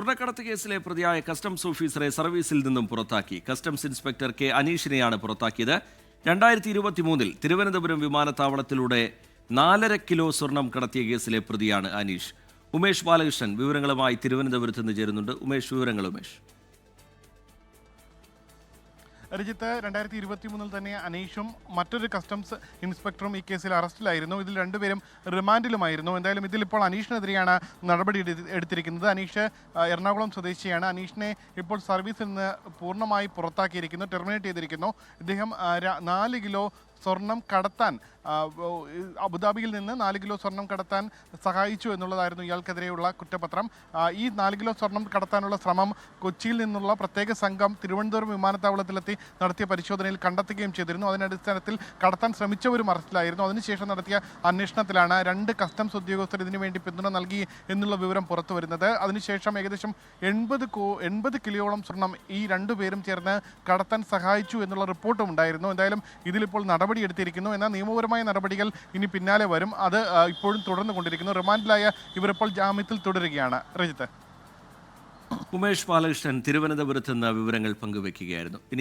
സ്വർണക്കടത്ത് കേസിലെ പ്രതിയായ കസ്റ്റംസ് ഓഫീസറെ സർവീസിൽ നിന്നും പുറത്താക്കി. കസ്റ്റംസ് ഇൻസ്പെക്ടർ കെ അനീഷിനെയാണ് പുറത്താക്കിയത്. രണ്ടായിരത്തി ഇരുപത്തി മൂന്നിൽ തിരുവനന്തപുരം വിമാനത്താവളത്തിലൂടെ നാലര കിലോ സ്വർണം കടത്തിയ കേസിലെ പ്രതിയാണ് അനീഷ്. ഉമേഷ് ബാലകൃഷ്ണൻ വിവരങ്ങളുമായി തിരുവനന്തപുരത്ത് നിന്ന് ചേരുന്നുണ്ട്. ഉമേഷ് വിവരങ്ങൾ ഉമേഷ്. രജിത്ത് രണ്ടായിരത്തി ഇരുപത്തി മൂന്നിൽ തന്നെ അനീഷും മറ്റൊരു കസ്റ്റംസ് ഇൻസ്പെക്ടറും ഈ കേസിൽ അറസ്റ്റിലായിരുന്നു. ഇതിൽ രണ്ടുപേരും റിമാൻഡിലുമായിരുന്നു. എന്തായാലും ഇതിലിപ്പോൾ അനീഷിനെതിരെയാണ് നടപടി എടുത്തിരിക്കുന്നത്. അനീഷ് എറണാകുളം സ്വദേശിയാണ്. അനീഷിനെ ഇപ്പോൾ സർവീസിൽ നിന്ന് പൂർണമായി പുറത്താക്കിയിരിക്കുന്നു ടെർമിനേറ്റ് ചെയ്തിരിക്കുന്നു. ഇദ്ദേഹം നാല് കിലോ സ്വർണം കടത്താൻ അബുദാബിയിൽ നിന്ന് നാല് കിലോ സ്വർണം കടത്താൻ സഹായിച്ചു എന്നുള്ളതായിരുന്നു ഇയാൾക്കെതിരെയുള്ള കുറ്റപത്രം. ഈ നാല് കിലോ സ്വർണം കടത്താനുള്ള ശ്രമം കൊച്ചിയിൽ നിന്നുള്ള പ്രത്യേക സംഘം തിരുവനന്തപുരം വിമാനത്താവളത്തിലെത്തി നടത്തിയ പരിശോധനയിൽ കണ്ടെത്തുകയും ചെയ്തിരുന്നു. അതിനടിസ്ഥാനത്തിൽ കടത്താൻ ശ്രമിച്ചവരും അറസ്റ്റിലായിരുന്നു. അതിനുശേഷം നടത്തിയ അന്വേഷണത്തിലാണ് രണ്ട് കസ്റ്റംസ് ഉദ്യോഗസ്ഥർ ഇതിനുവേണ്ടി പിന്തുണ നൽകി എന്നുള്ള വിവരം പുറത്തു വരുന്നത്. അതിനുശേഷം ഏകദേശം എൺപത് കോ എൺപത് കിലോയോളം സ്വർണം ഈ രണ്ടുപേരും ചേർന്ന് കടത്താൻ സഹായിച്ചു എന്നുള്ള റിപ്പോർട്ടും ഉണ്ടായിരുന്നു. എന്തായാലും ഇതിലിപ്പോൾ നടപടിയെടുത്തിരിക്കുന്നു എന്നാൽ നിയമപരമായ നടപടികൾ ഇനി പിന്നാലെ വരും. അത് ഇപ്പോഴും തുടർന്നു കൊണ്ടിരിക്കുന്നു. റിമാൻഡിലായ ഇവരിപ്പോൾ ജാമ്യത്തിൽ തുടരുകയാണ്. രജിത്ത്. ഉമേഷ് ബാലകൃഷ്ണൻ തിരുവനന്തപുരത്ത് നിന്ന് വിവരങ്ങൾ പങ്കുവെക്കുകയായിരുന്നു. ഇനി